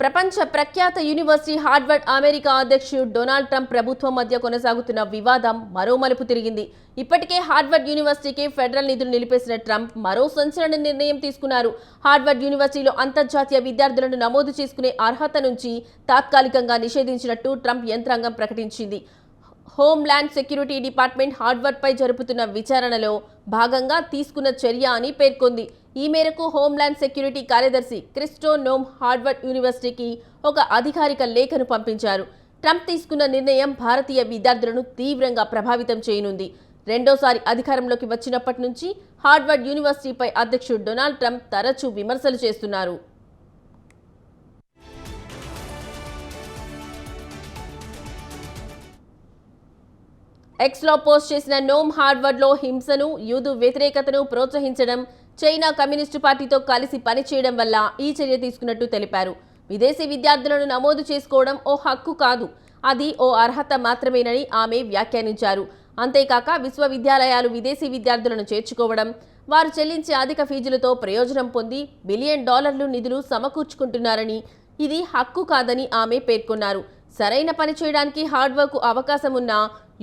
ప్రపంచ ప్రఖ్యాత university Harvard America అధ్యక్షుడు డొనాల్డ్ ట్రంప్ ప్రభుత్వం మధ్య కొనసాగుతున్న వివాదం మరో మలుపు తిరిగింది. ఇప్పటికే హార్వర్డ్ యూనివర్సిటీకి ఫెడరల్ నిధులు నిలిపేసిన ట్రంప్ మరో సంచలన నిర్ణయం తీసుకున్నారు. హార్వర్డ్ యూనివర్సిటీలో అంతర్జాతీయ విద్యార్థులను నమోదు చేసుకునే అర్హత నుంచి తాత్కాలికంగా నిషేధించినట్టు ట్రంప్ యంత్రాంగం ప్రకటించింది. హోమ్ల్యాండ్ సెక్యూరిటీ డిపార్ట్మెంట్ హార్వర్డ్పై జరుపుతున్న విచారణలో భాగంగా తీసుకున్న చర్య అని పేర్కొంది. ఈ మేరకు హోంల్యాండ్ సెక్యూరిటీ కార్యదర్శి క్రిస్టో నోమ్ హార్వర్డ్ యూనివర్సిటీకి ఒక అధికారిక లేఖను పంపించారు. ట్రంప్ తీసుకున్న నిర్ణయం భారతీయ విద్యార్థులను తీవ్రంగా ప్రభావితం చేయనుంది. రెండోసారి అధికారంలోకి వచ్చినప్పటి నుంచి హార్వర్డ్ యూనివర్సిటీపై అధ్యక్షుడు డొనాల్డ్ ట్రంప్ తరచూ విమర్శలు చేస్తున్నారు. ఎక్స్లో పోస్ట్ చేసిన నోమ్ హార్వర్డ్లో హింసను యూదు వ్యతిరేకతను ప్రోత్సహించడం చైనా కమ్యూనిస్టు పార్టీతో కలిసి పనిచేయడం వల్ల ఈ చర్య తీసుకున్నట్టు తెలిపారు. విదేశీ విద్యార్థులను నమోదు చేసుకోవడం ఓ హక్కు కాదు. అది ఓ అర్హత మాత్రమేనని ఆమె వ్యాఖ్యానించారు. అంతేకాక విశ్వవిద్యాలయాలు విదేశీ విద్యార్థులను చేర్చుకోవడం వారు చెల్లించే అధిక ఫీజులతో ప్రయోజనం పొంది బిలియన్ డాలర్లు నిధులు సమకూర్చుకుంటున్నారని ఇది హక్కు కాదని ఆమె పేర్కొన్నారు. సరైన పని చేయడానికి హార్డ్వర్క్ అవకాశం ఉన్న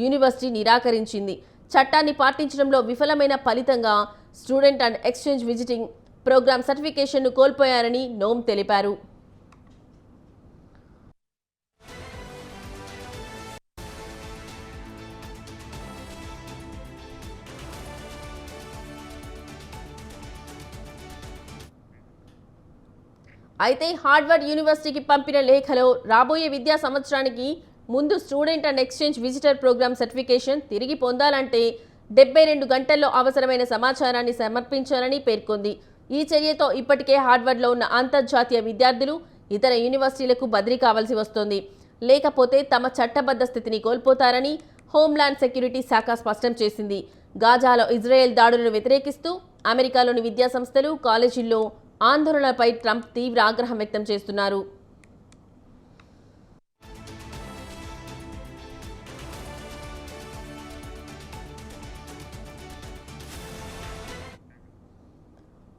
యూనివర్సిటీ నిరాకరించింది. చట్టాన్ని పాటించడంలో విఫలమైన ఫలితంగా student and exchange visiting programme సర్టిఫికేషన్ను కోల్పోయారని నోమ్ తెలిపారు. అయితే హార్వర్డ్ యూనివర్సిటీకి పంపిన లేఖలో రాబోయే విద్యా సంవత్సరానికి ముందు student and exchange visitor programme certification తిరిగి పొందాలంటే డెబ్బై రెండు గంటల్లో అవసరమైన సమాచారాన్ని సమర్పించాలని పేర్కొంది. ఈ చర్యతో ఇప్పటికే హార్వర్డ్లో ఉన్న అంతర్జాతీయ విద్యార్థులు ఇతర యూనివర్సిటీలకు బదిలీ కావాల్సి వస్తోంది. లేకపోతే తమ చట్టబద్ధ స్థితిని కోల్పోతారని హోంల్యాండ్ సెక్యూరిటీ శాఖ స్పష్టం చేసింది. గాజాలో ఇజ్రాయెల్ దాడులను వ్యతిరేకిస్తూ అమెరికాలోని విద్యాసంస్థలు కాలేజీల్లో ఆందోళనలపై ట్రంప్ తీవ్ర ఆగ్రహం వ్యక్తం చేస్తున్నారు.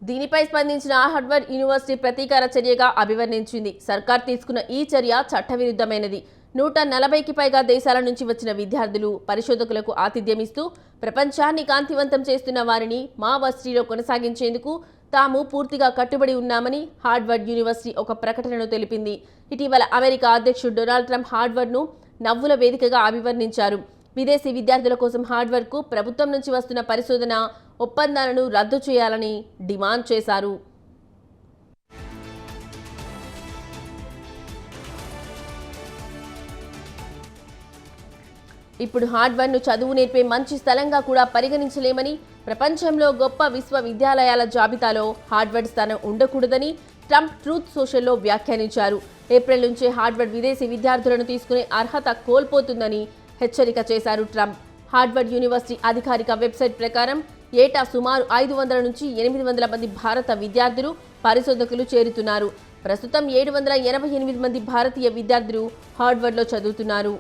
దీనిపై స్పందించిన హార్వర్డ్ యూనివర్సిటీ ప్రతీకార చర్యగా అభివర్ణించింది. సర్కార్ తీసుకున్న ఈ చర్య చట్టవిరుద్ధమైనది. నూట నలభైకి పైగా దేశాల నుంచి వచ్చిన విద్యార్థులు పరిశోధకులకు ఆతిథ్యం ఇస్తూ ప్రపంచాన్ని కాంతివంతం చేస్తున్న వారిని మా వర్సిటీలో కొనసాగించేందుకు తాము పూర్తిగా కట్టుబడి ఉన్నామని హార్వర్డ్ యూనివర్సిటీ ఒక ప్రకటనలో తెలిపింది. ఇటీవల అమెరికా అధ్యక్షుడు డొనాల్డ్ ట్రంప్ హార్వర్డ్ను నవ్వుల వేదికగా అభివర్ణించారు. విదేశీ విద్యార్థుల కోసం హార్వర్డ్కు ప్రభుత్వం నుంచి వస్తున్న పరిశోధన ఒప్పందాలను రద్దు చేయాలని డిమాండ్ చేశారు. ఇప్పుడు హార్డ్వర్డ్ను చదువు నేర్పే మంచి స్థలంగా కూడా పరిగణించలేమని ప్రపంచంలో గొప్ప విశ్వవిద్యాలయాల జాబితాలో హార్డ్వర్డ్ స్థానం ఉండకూడదని ట్రంప్ ట్రూత్ సోషల్లో వ్యాఖ్యానించారు. ఏప్రిల్ నుంచే హార్డ్వర్డ్ విదేశీ విద్యార్థులను తీసుకునే అర్హత కోల్పోతుందని హెచ్చరిక చేశారు ట్రంప్. హార్వర్డ్ యూనివర్సిటీ అధికారిక వెబ్సైట్ ప్రకారం ఏటా సుమారు ఐదు వందల నుంచి ఎనిమిది వందల మంది భారత విద్యార్థులు పరిశోధకులు చేరుతున్నారు. ప్రస్తుతం ఏడు వందల ఎనభై ఎనిమిది మంది భారతీయ విద్యార్థులు హార్వర్డ్లో చదువుతున్నారు.